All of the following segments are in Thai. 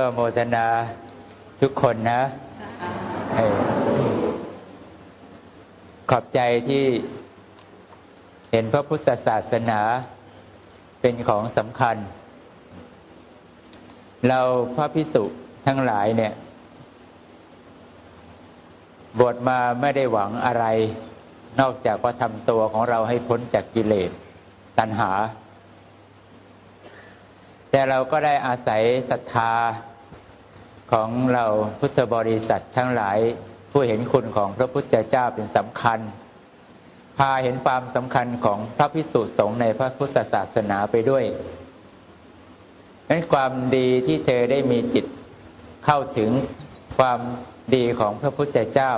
ก็โมทนาทุกคนนะ ขอบใจที่เห็นพระพุทธศาสนาเป็นของสำคัญ เราพระพิสุทั้งหลายเนี่ย บวชมาไม่ได้หวังอะไร นอกจากว่าทำตัวของเราให้พ้นจากกิเลสตัณหา แต่เราก็ได้อาศัยศรัทธาของเราพุทธบริษัททั้งหลายผู้เห็นคุณของพระพุทธเจ้าเป็นสำคัญ พาเห็นความสำคัญของพระพิสุสงฆ์ในพระพุทธศาสนาไปด้วยนั้นความดีที่เธอได้มีจิตเข้าถึงความดีของพระพุทธเจ้า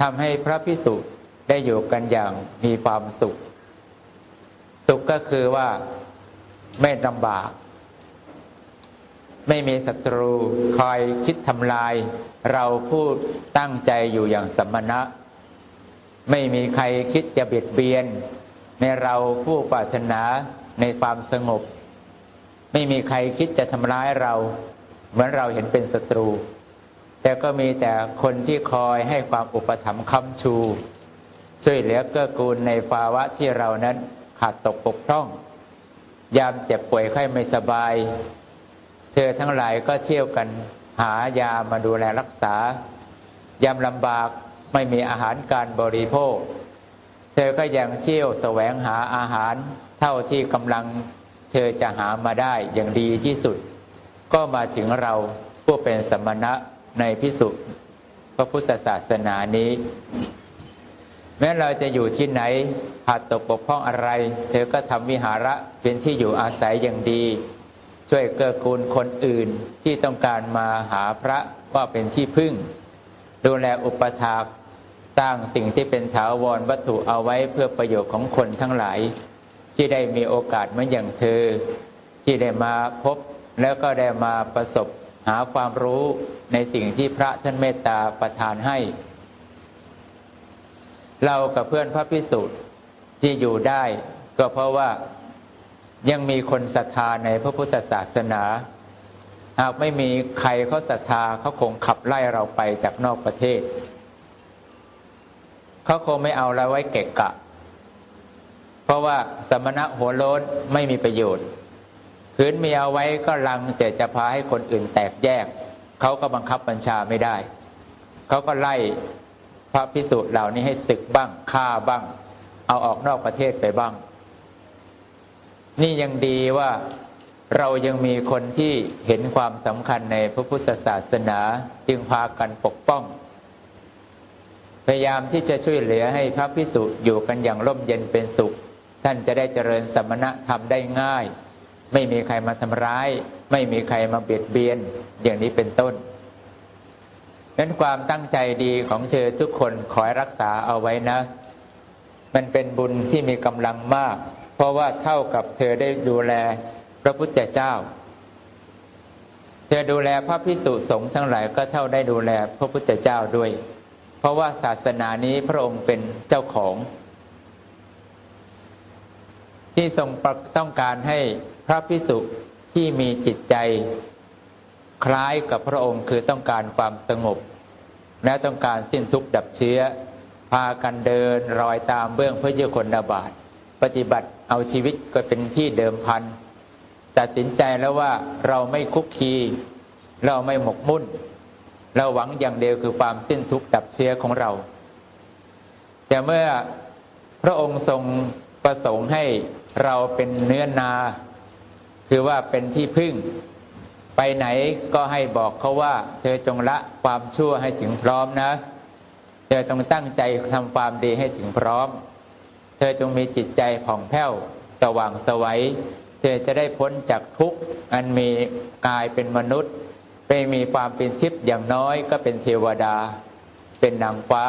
ทำให้พระพิสุได้อยู่กันอย่างมีความสุข สุขก็คือว่าไม่ลำบาก ไม่มีศัตรูคอยคิดทำลาย เราผู้ตั้งใจอยู่อย่างสมณะ ไม่มีใครคิดจะเบียดเบียน ในเราผู้ปรารถนาในความสงบ ไม่มีใครคิดจะทำร้ายเรา เหมือนเราเห็นเป็นศัตรู แต่ก็มีแต่คนที่คอยให้ความอุปถัมภ์ค้ำชู ช่วยเหลือเกื้อกูลในภาวะที่เรานั้นขาดตกปกพร่อง ยามเจ็บป่วยไข้ไม่สบาย เธอทั้งหลายก็เที่ยวกันหายามาดูแลรักษายามลำบากไม่มีอาหารการบริโภค เธอก็ยังเที่ยวแสวงหาอาหารเท่าที่กำลังเธอจะหามาได้อย่างดีที่สุด ก็มาถึงเราผู้เป็นสมณะในพิสุพระพุทธศาสนานี้ แม้เราจะอยู่ที่ไหนขาดตกบกพร่องอะไร เธอก็ทำวิหาระเป็นที่อยู่อาศัยอย่างดี ช่วยเกื้อกูลคนอื่นที่ต้องการมาหาพระว่าเป็นที่พึ่ง ดูแลอุปถากสร้างสิ่งที่เป็นถาวรวัตถุเอาไว้เพื่อประโยชน์ของคนทั้งหลาย ที่ได้มีโอกาสเหมือนอย่างเธอ ที่ได้มาพบแล้วก็ได้มาประสบหาความรู้ในสิ่งที่พระท่านเมตตาประทานให้ เรากับเพื่อนพระพิสุทธิ์ที่อยู่ได้ ก็เพราะว่า ยังมีคนศรัทธาในพระพุทธศาสนา หากไม่มีใครเขาศรัทธาเขาคงขับไล่เราไปจากนอกประเทศ เขาคงไม่เอาเราไว้เกะกะ เพราะว่าสมณะหัวโล้นไม่มีประโยชน์คืนมีเอาไว้ก็ลังจะจะพาให้คนอื่นแตกแยก เขาก็บังคับบัญชาไม่ได้ เขาก็ไล่พระพิสุเหล่านี้ให้ศึกบ้างฆ่าบ้าง เอาออกนอกประเทศไปบ้าง นี่ยังดีว่าเรายังมีคนที่เห็นความสำคัญในพระพุทธศาสนาจึงพากันปกป้อง พยายามที่จะช่วยเหลือให้พระพิสุอยู่กันอย่างร่มเย็นเป็นสุข ท่านจะได้เจริญสมณธรรมได้ง่าย ไม่มีใครมาทำร้าย ไม่มีใครมาเบียดเบียนอย่างนี้เป็นต้นนั้นความตั้งใจดีของเธอทุกคนขอรักษาเอาไว้นะ มันเป็นบุญที่มีกำลังมาก เพราะว่าเท่ากับเธอได้ดูแลพระพุทธเจ้า เธอดูแลพระพิสุสงฆ์ทั้งหลายก็เท่าได้ดูแลพระพุทธเจ้าด้วย เพราะว่าศาสนานี้พระองค์เป็นเจ้าของ ที่ทรงต้องการให้พระพิสุที่มีจิตใจ คล้ายกับพระองค์คือต้องการความสงบ และต้องการสิ้นทุกข์ดับเชื้อ พากันเดินรอยตามเบื้องพระเจ้าคนดาบาทปฏิบัติ เอาชีวิตก็เป็นที่เดิมพันตัดสินใจแล้วว่าเราไม่คุกคี เราไม่หมกมุ่น เราหวังอย่างเดียวคือความสิ้นทุกข์ดับเชื้อของเรา แต่เมื่อพระองค์ทรงประสงค์ให้เราเป็นเนื้อนา คือว่าเป็นที่พึ่ง ไปไหนก็ให้บอกเขาว่า เธอจงละความชั่วให้ถึงพร้อมนะ เธอจงตั้งใจทำความดีให้ถึงพร้อม เธอจงมีจิตใจผ่องแผ้วสว่างสวัยเธอจะได้พ้นจากทุกข์อันมีกายเป็นมนุษย์ไปมีความเป็นทิพย์อย่างน้อยก็เป็นเทวดา เป็นนางฟ้า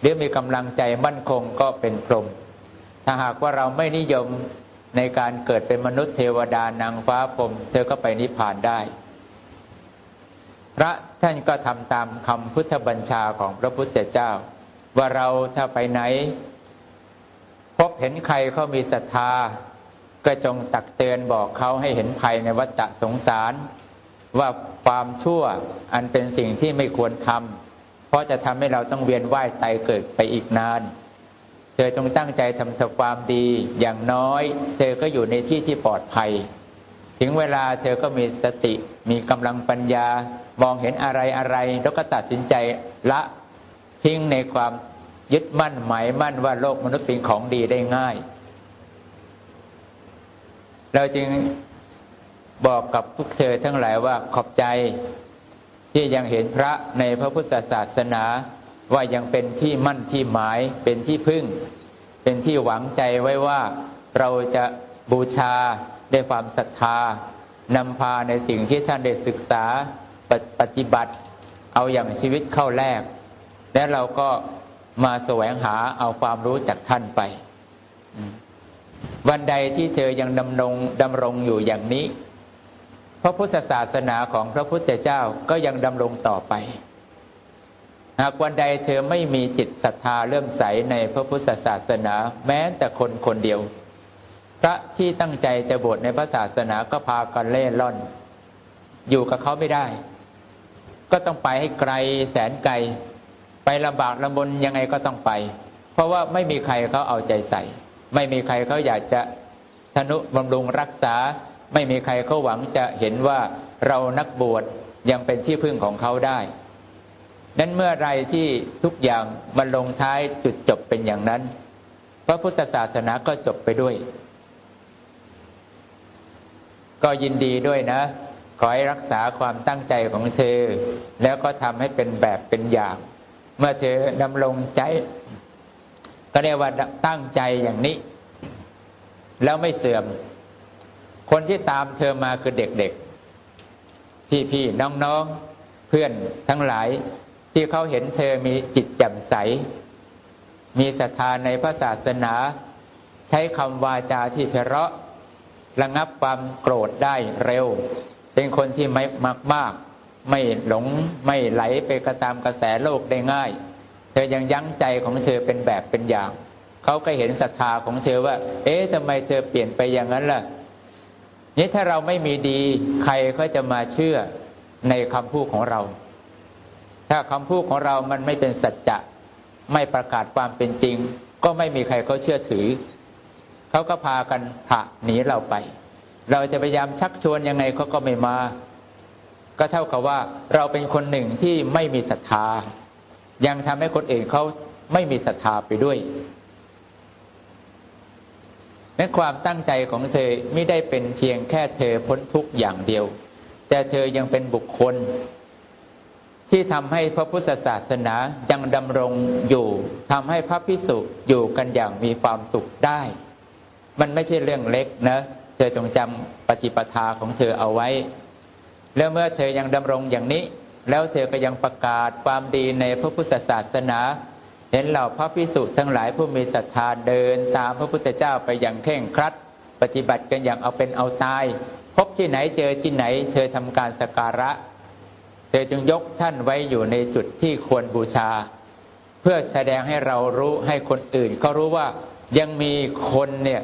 หรือมีกำลังใจมั่นคงก็เป็นพรหมถ้าหากว่าเราไม่นิยมในการเกิดเป็นมนุษย์เทวดานางฟ้าพรหมเธอก็ไปนิพพานได้ พระท่านก็ทำตามคำพุทธบัญชาของพระพุทธเจ้า ว่าเราถ้าไปไหน เห็นใครเขามีศรัทธา ก็จงตักเตือนบอกเขาให้เห็นภัยในวัฏสงสาร ว่าความชั่วอันเป็นสิ่งที่ไม่ควรทำเพราะจะทำให้เราต้องเวียนว่ายตายเกิดไปอีกนาน เธอจงตั้งใจทำแต่ความดีอย่างน้อย เธอก็อยู่ในที่ที่ปลอดภัย ถึงเวลาเธอก็มีสติมีกำลังปัญญามองเห็นอะไรอะไรแล้วก็ตัดสินใจละทิ้งในความ ยึดมั่นหมายมั่นว่าโลกมนุษย์เป็นของดีได้ง่าย เราจึงบอกกับพวกเธอทั้งหลายว่าขอบใจ ที่ยังเห็นพระในพระพุทธศาสนาว่ายังเป็นที่มั่นที่หมายเป็นที่พึ่ง เป็นที่หวังใจไว้ว่าเราจะบูชาด้วยความศรัทธานำพาในสิ่งที่ท่านได้ศึกษาปฏิบัติ เอาอย่างชีวิตเข้าแรก และเราก็ มาแสวงหาเอาความรู้จากท่านไป วันใดที่เธอยังดำรงดำรงอยู่อย่างนี้ พระพุทธศาสนาของพระพุทธเจ้าก็ยังดำรงต่อไป หากวันใดเธอไม่มีจิตศรัทธาเลื่มใสในพระพุทธศาสนาแม้แต่คนคนเดียว พระที่ตั้งใจจะบวชในพระศาสนาก็พากันเล่ร่อน อยู่กับเขาไม่ได้ ก็ต้องไปให้ไกลแสนไกล ไปลำบากลำบนยังไงก็ต้องไป เพราะว่าไม่มีใครเขาเอาใจใส่ ไม่มีใครเขาอยากจะทนุบำรุงรักษา ไม่มีใครเขาหวังจะเห็นว่าเรานักบวชยังเป็นที่พึ่งของเขาได้ นั้นเมื่อไรที่ทุกอย่างมันลงท้ายจุดจบเป็นอย่างนั้น พระพุทธศาสนาก็จบไปด้วย ก็ยินดีด้วยนะ ขอให้รักษาความตั้งใจของเธอ แล้วก็ทำให้เป็นแบบเป็นอย่าง เมื่อเธอดำรงใจ ก็เรียกว่าตั้งใจอย่างนี้ แล้วไม่เสื่อม คนที่ตามเธอมาคือเด็กๆ พี่ๆ น้องๆ เพื่อนทั้งหลาย ที่เขาเห็นเธอมีจิตแจ่มใส มีศรัทธาในพระศาสนา ใช้คำวาจาที่เพราะระงับความโกรธได้เร็ว เป็นคนที่ไม่มากมาก ไม่หลงไม่ไหลไปกระตามกระแสโลกได้ง่าย เธอยังยั้งใจของเธอเป็นแบบเป็นอย่าง เขาก็เห็นศรัทธาของเธอว่า เอ๊ะทำไมเธอเปลี่ยนไปอย่างนั้นล่ะนี่ถ้าเราไม่มีดีใครก็จะมาเชื่อในคำพูดของเรา ถ้าคำพูดของเรามันไม่เป็นสัจจะไม่ประกาศความเป็นจริง ก็ไม่มีใครเขาเชื่อถือ เขาก็พากันผะหนีเราไป เราจะพยายามชักชวนยังไงเขาก็ไม่มา ก็เท่ากับว่าเราเป็นคนหนึ่งที่ไม่มีศรัทธา ยังทำให้คนอื่นเขาไม่มีศรัทธาไปด้วยนั้นความตั้งใจของเธอไม่ได้เป็นเพียงแค่เธอพ้นทุกข์อย่างเดียว แต่เธอยังเป็นบุคคล ที่ทำให้พระพุทธศาสนายังดำรงอยู่ทำให้พระพิสุอยู่กันอย่างมีความสุขได้ มันไม่ใช่เรื่องเล็กนะ เธอจงจำปฏิปทาของเธอเอาไว้ แล้วเมื่อเธอยังดำรงอย่างนี้ แล้วเธอก็ยังประกาศความดีในพระพุทธศาสนา เห็นเหล่าพระพิสุทั้งหลายผู้มีศรัทธาเดินตามพระพุทธเจ้าไปอย่างเข่งครัด ปฏิบัติกันอย่างเอาเป็นเอาตาย พบที่ไหนเจอที่ไหน เธอทำการสการะ เธอจึงยกท่านไว้อยู่ในจุดที่ควรบูชา เพื่อแสดงให้เรารู้ให้คนอื่นเขารู้ว่ายังมีคนเนี่ย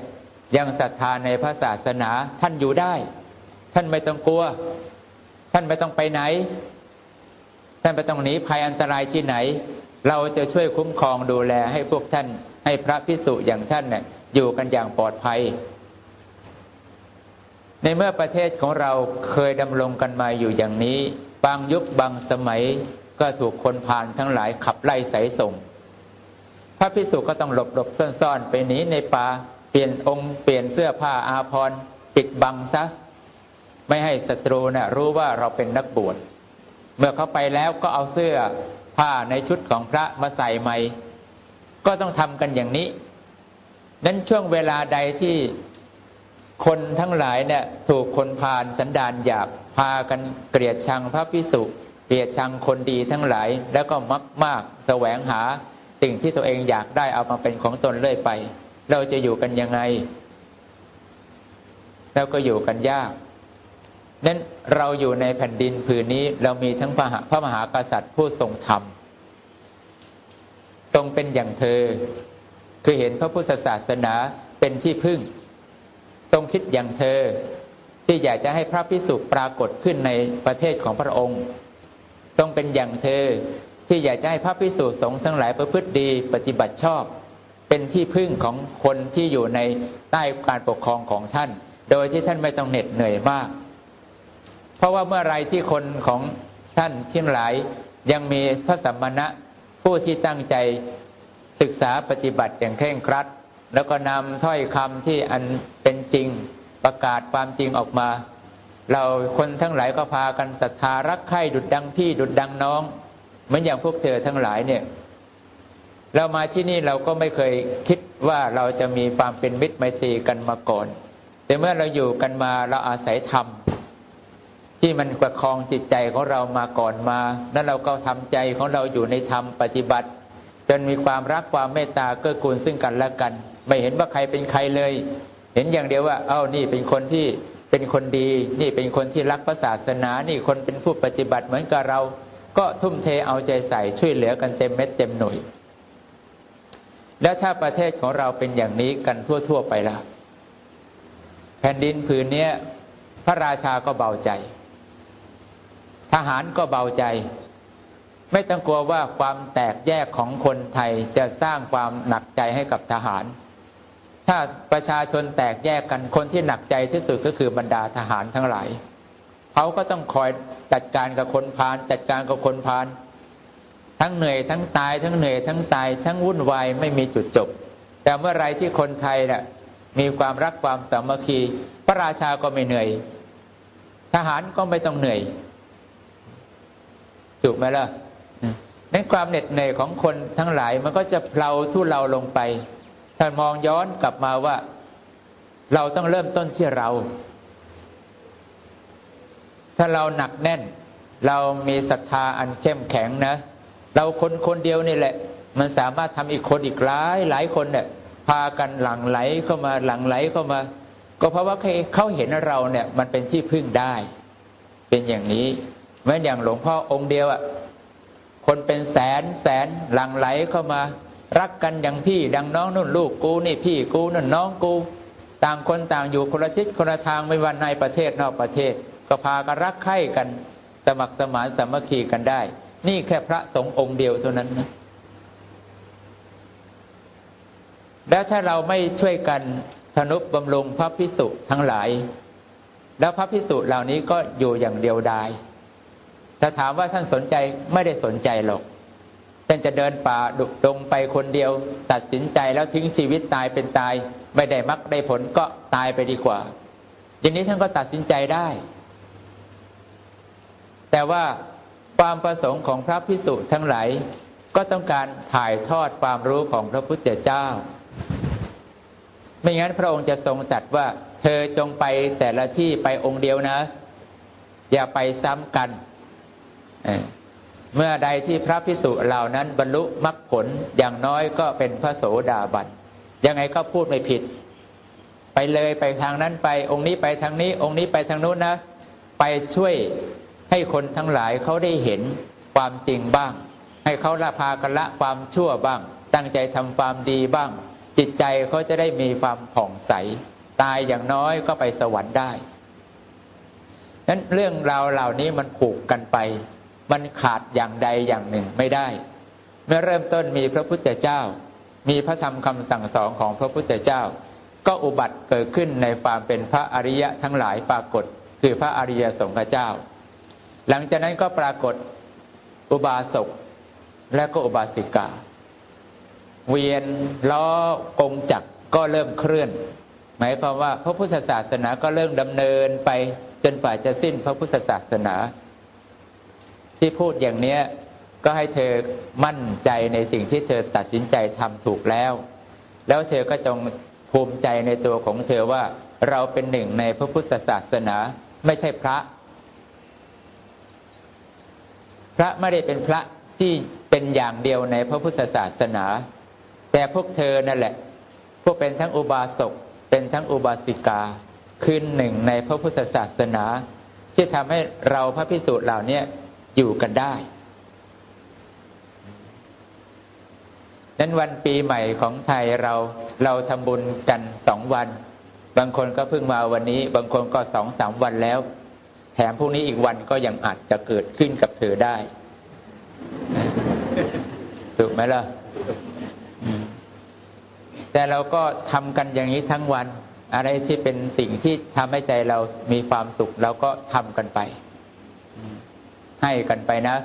ยังศรัทธาในพระศาสนาท่านอยู่ได้ ท่านไม่ต้องกลัว ท่านไม่ต้องไปไหน ท่านไม่ต้องหนีภัยอันตรายที่ไหน เราจะช่วยคุ้มครองดูแลให้พวกท่าน ให้พระพิสุอย่างท่านเนี่ยอยู่กันอย่างปลอดภัย ในเมื่อประเทศของเราเคยดำรงกันมาอยู่อย่างนี้ บางยุคบางสมัยก็ถูกคนผ่านทั้งหลายขับไล่สายส่ง พระพิสุก็ต้องหลบหลบซ่อนๆ ไปหนีในป่าเปลี่ยนองค์เปลี่ยนเสื้อผ้าอาภรณ์ปิดบังซะ ไม่ให้ศัตรูเนะ่ยรู้ว่าเราเป็นนักบวชเมื่อเขาไปแล้วก็เอาเสื้อผ้าในชุดของพระมาใส่ใหม่ ก็ต้องทำกันอย่างนี้ นั้นช่วงเวลาใดที่คนทั้งหลายเนี่ยถูกคนพาลสันดานหยาบพากันเกลียดชังพระพิสุเกลียดชังคนดีทั้งหลาย แล้วก็มักมากแสวงหาสิ่งที่ตัวเองอยากได้เอามาเป็นของตนเรื่อยไป เราจะอยู่กันยังไงเราก็อยู่กันยาก นั้นเราอยู่ในแผ่นดินผืนนี้เรามีทั้งพระมหากษัตริย์ผู้ทรงธรรม ทรงเป็นอย่างเธอ คือเห็นพระพุทธศาสนาเป็นที่พึ่ง ทรงคิดอย่างเธอ ที่อยากจะให้พระพิสุปรากฏขึ้นในประเทศของพระองค์ ทรงเป็นอย่างเธอที่อยากจะให้พระพิสุสงฆ์ทั้งหลายประพฤติดีปฏิบัติชอบ เป็นที่พึ่งของคนที่อยู่ในใต้การปกครองของท่าน โดยที่ท่านไม่ต้องเหน็ดเหนื่อยมาก เพราะว่าเมื่อไรที่คนของท่านที่หลายยังมีพระสัมมาณะผู้ที่ตั้งใจศึกษาปฏิบัติอย่างเคร่งครัด แล้วก็นำถ้อยคำที่อันเป็นจริงประกาศความจริงออกมา เราคนทั้งหลายก็พากันศรัทธารักใคร่ดุดดังพี่ดุดดังน้อง เหมือนอย่างพวกเธอทั้งหลายเนี่ย เรามาที่นี่เราก็ไม่เคยคิดว่าเราจะมีความเป็นมิตรไมตรีกันมาก่อน แต่เมื่อเราอยู่กันมาเราอาศัยธรรม ที่มันประคองจิตใจของเรามาก่อนมาแล้วเราก็ทำใจของเราอยู่ในธรรมปฏิบัติ จนมีความรักความเมตตาเกื้อกูลซึ่งกันและกัน ไม่เห็นว่าใครเป็นใครเลย เห็นอย่างเดียวว่า เอ้านี่เป็นคนที่เป็นคนดี นี่เป็นคนที่รักพระศาสนานี่คนเป็นผู้ปฏิบัติเหมือนกับเรา ก็ทุ่มเทเอาใจใส่ช่วยเหลือกันเต็มเม็ดเต็มหน่วยแล้วถ้าประเทศของเราเป็นอย่างนี้กันทั่ว ๆ ไปล่ะ แผ่นดินผืนนี้พระราชาก็เบาใจ ทหารก็เบาใจ ไม่ต้องกลัวว่าความแตกแยกของคนไทยจะสร้างความหนักใจให้กับทหาร ถ้าประชาชนแตกแยกกันคนที่หนักใจที่สุดก็คือบรรดาทหารทั้งหลายเขาก็ต้องคอยจัดการกับคนพาลจัดการกับคนพาลทั้งเหนื่อยทั้งตายทั้งเหนื่อยทั้งตาย ทั้งวุ่นวายไม่มีจุดจบ แต่เมื่อไรที่คนไทยน่ะมีความรักความสามัคคี พระราชาก็ไม่เหนื่อย ทหารก็ไม่ต้องเหนื่อย ถูกไหมล่ะนั้นความเหน็ดเหนื่อยของคนทั้งหลายมันก็จะเพลาทุเราลงไป ถ้ามองย้อนกลับมาว่า เราต้องเริ่มต้นที่เรา ถ้าเราหนักแน่น เรามีศรัทธาอันเข้มแข็งนะ เราคนคนเดียวนี่แหละ มันสามารถทำอีกคนอีกหลายหลายคนเนี่ยพากันหลั่งไหลเข้ามาหลั่งไหลเข้ามา ก็เพราะว่าเขาเห็นเราเนี่ย มันเป็นที่พึ่งได้ เป็นอย่างนี้ เหมือนอย่างหลวงพ่อองค์เดียวอะคนเป็นแสนแสนหลั่งไหลเข้ามา รักกันอย่างพี่ดังน้องนุ่นลูกกูนี่พี่กูนั่นน้องกู ต่างคนต่างอยู่คนละทิศคนละทางไม่ว่าในประเทศนอกประเทศ ก็พากันรักใคร่กัน สมัครสมานสามัคคีกันได้ นี่แค่พระสงฆ์องค์เดียวเท่านั้นนะแล้วถ้าเราไม่ช่วยกันธนุบำรุงพระพิสุทั้งหลาย แล้วพระพิสุเหล่านี้ก็อยู่อย่างเดียวดาย ถ้าถามว่าท่านสนใจไม่ได้สนใจหรอก ท่านจะเดินป่าดุดงไปคนเดียว ตัดสินใจแล้วทิ้งชีวิตตายเป็นตาย ไม่ได้มักได้ผลก็ตายไปดีกว่า อย่างนี้ท่านก็ตัดสินใจได้ แต่ว่าความประสงค์ของพระพิสุทั้งหลายก็ต้องการถ่ายทอดความรู้ของพระพุทธเจ้า ไม่งั้นพระองค์จะทรงตรัสว่า เธอจงไปแต่ละที่ไปองค์เดียวนะ อย่าไปซ้ำกัน เมื่อใดที่พระพิสุเหล่านั้นบรรลุมรรคผลอย่างน้อยก็เป็นพระโสดาบันยังไงก็พูดไม่ผิด ไปเลยไปทางนั้นไป องค์นี้ไปทางนี้ องค์นี้ไปทางนู้นนะ ไปช่วยให้คนทั้งหลายเขาได้เห็นความจริงบ้าง ให้เขาละพากันละความชั่วบ้าง ตั้งใจทำความดีบ้าง จิตใจเขาจะได้มีความผ่องใส ตายอย่างน้อยก็ไปสวรรค์ได้นั้นเรื่องราวเหล่านี้มันผูกกันไป มันขาดอย่างใดอย่างหนึ่งไม่ได้ เมื่อเริ่มต้นมีพระพุทธเจ้า มีพระธรรมคำสั่งสอนของพระพุทธเจ้า ก็อุบัติเกิดขึ้นในความเป็นพระอริยะทั้งหลายปรากฏ คือพระอริยสงฆ์เจ้า หลังจากนั้นก็ปรากฏอุบาสกและก็อุบาสิกา เวียนล้อกงจักรก็เริ่มเคลื่อน หมายความว่าพระพุทธศาสนาก็เริ่มดำเนินไปจนกว่าจะสิ้นพระพุทธศาสนา ที่พูดอย่างเนี้ยก็ให้เธอมั่นใจในสิ่งที่เธอตัดสินใจทำถูกแล้ว แล้วเธอก็จงภูมิใจในตัวของเธอว่าเราเป็นหนึ่งในพระพุทธศาสนาไม่ใช่พระ พระไม่ได้เป็นพระที่เป็นอย่างเดียวในพระพุทธศาสนา แต่พวกเธอนั่นแหละ พวกเป็นทั้งอุบาสกเป็นทั้งอุบาสิกาคือหนึ่งในพระพุทธศาสนา ที่ทำให้เราพระพิสุทธ์เหล่านี้ อยู่กันได้นั้นวันปีใหม่ของไทยเราเราทำบุญกันสองวัน บางคนก็เพิ่งมาวันนี้ บางคนก็สองสามวันแล้ว แถมพรุ่งนี้อีกวันก็ยังอาจจะเกิดขึ้นกับเธอได้ถูกไหมล่ะแต่เราก็ทำกันอย่างนี้ทั้งวัน อะไรที่เป็นสิ่งที่ทำให้ใจเรามีความสุขเราก็ทำกันไป ให้กันไปนะ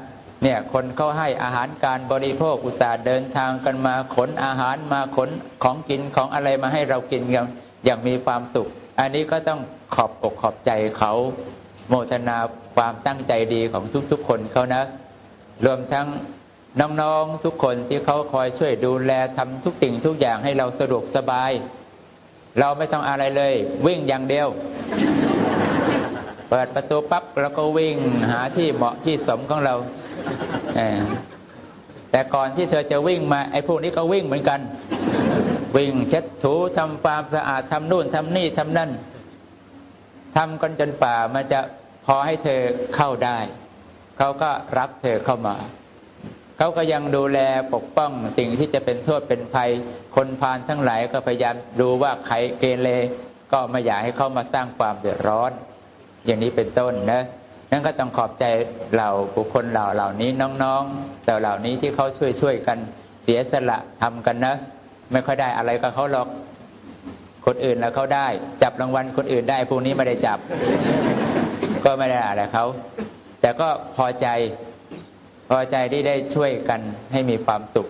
เนี่ยคนเขาให้อาหารการบริโภคอุตสาห์เดินทางกันมาขนอาหารมาขนของกินของอะไรมาให้เรากินกันอย่างมีความสุข อันนี้ก็ต้องขอบอกขอบใจเขาโมทนาความตั้งใจดีของทุกๆคนเขานะ รวมทั้งน้องๆทุกคนที่เขาคอยช่วยดูแลทำทุกสิ่งทุกอย่างให้เราสะดวกสบาย เราไม่ต้องอะไรเลย วิ่งอย่างเดียว เปิดประตูปั๊บแล้วก็วิ่งหาที่เหมาะที่สมของเราแต่ก่อนที่เธอจะวิ่งมาไอ้พวกนี้ก็วิ่งเหมือนกัน วิ่งเช็ดถูทำความสะอาดทำนู่นทำนี่ทำนั่นทำกันจนป่ามันจะพอให้เธอเข้าได้ เขาก็รับเธอเข้ามา เขาก็ยังดูแลปกป้องสิ่งที่จะเป็นโทษเป็นภัย คนพาลทั้งหลายก็พยายามดูว่าใครเกเรก็ไม่อยากให้เขามาสร้างความเดือดร้อน อย่างนี้เป็นต้นนะนั่นก็ต้องขอบใจเหล่าบุคคลเหล่าเหล่านี้น้องๆแต่เหล่านี้ที่เขาช่วยช่วยกันเสียสละทำกันนะ ไม่ค่อยได้อะไรกับเขาหรอกคนอื่นแล้วเขาได้ จับรางวัลคนอื่นได้พวกนี้ไม่ได้จับ ก็ไม่ได้อะไรเขาแต่ก็พอใจพอใจที่ได้ช่วยกันให้มีความสุข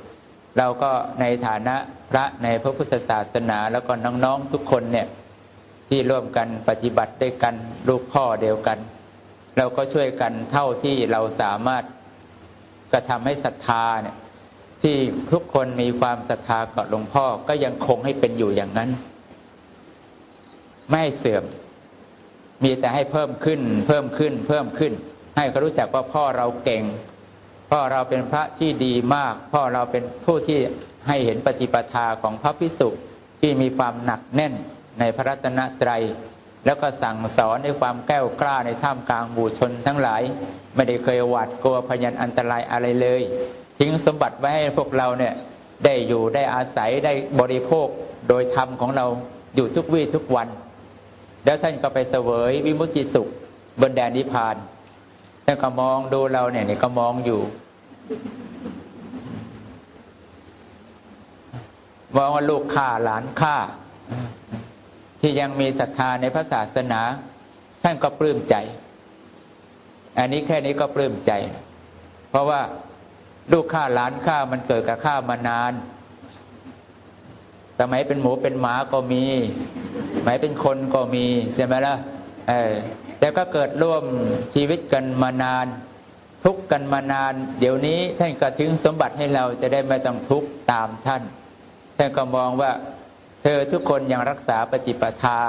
เราก็ในฐานะพระในพระพุทธศาสนาแล้วก็น้องๆทุกคนเนี่ย ที่ร่วมกันปฏิบัติด้วยกันลูกพ่อเดียวกัน เราก็ช่วยกันเท่าที่เราสามารถกระทำให้ศรัทธาเนี่ยที่ทุกคนมีความศรัทธากับหลวงพ่อก็ยังคงให้เป็นอยู่อย่างนั้น ไม่เสื่อม มีแต่ให้เพิ่มขึ้น เพิ่มขึ้น เพิ่มขึ้น ให้เขารู้จักว่าพ่อเราเก่ง พ่อเราเป็นพระที่ดีมาก พ่อเราเป็นผู้ที่ให้เห็นปฏิปทาของพระพิสุที่มีความหนักแน่น ในพระรัตนตรัย แล้วก็สั่งสอนด้วยความแก้วกล้าในท่ามกลางบูชนทั้งหลาย ไม่ได้เคยหวาดกลัวพยันอันตรายอะไรเลย ทิ้งสมบัติไว้ให้พวกเราเนี่ยได้อยู่ได้อาศัยได้บริโภคโดยธรรมของเราอยู่ทุกวี่ทุกวัน แล้วท่านก็ไปเสวยวิมุตติสุข บนแดนนิพพานท่านก็มองดูเราเนี่ยนี่ก็มองอยู่ มองว่าลูกข้าหลานข้า ที่ยังมีศรัทธาในพระศาสนา ท่านก็ปลื้มใจ อันนี้แค่นี้ก็ปลื้มใจเพราะว่าลูกข้าหลานข้ามันเกิดกับข้ามานานสมัยเป็นหมูเป็นหมาก็มีสมัยเป็นคนก็มีใช่ไหมล่ะเออแต่ก็เกิดร่วมชีวิตกันมานาน ทุกกันมานาน เดี๋ยวนี้ท่านก็ทิ้งสมบัติให้เราจะได้ไม่ต้องทุกข์ตามท่าน ท่านก็มองว่า เธอทุกคนยังรักษาปฏิปทา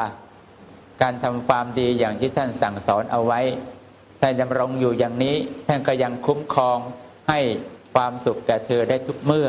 การทำความดีอย่างที่ท่านสั่งสอนเอาไว้ท่านดำรงอยู่อย่างนี้ท่านก็ยังคุ้มครองให้ความสุขแก่เธอได้ทุกเมื่อ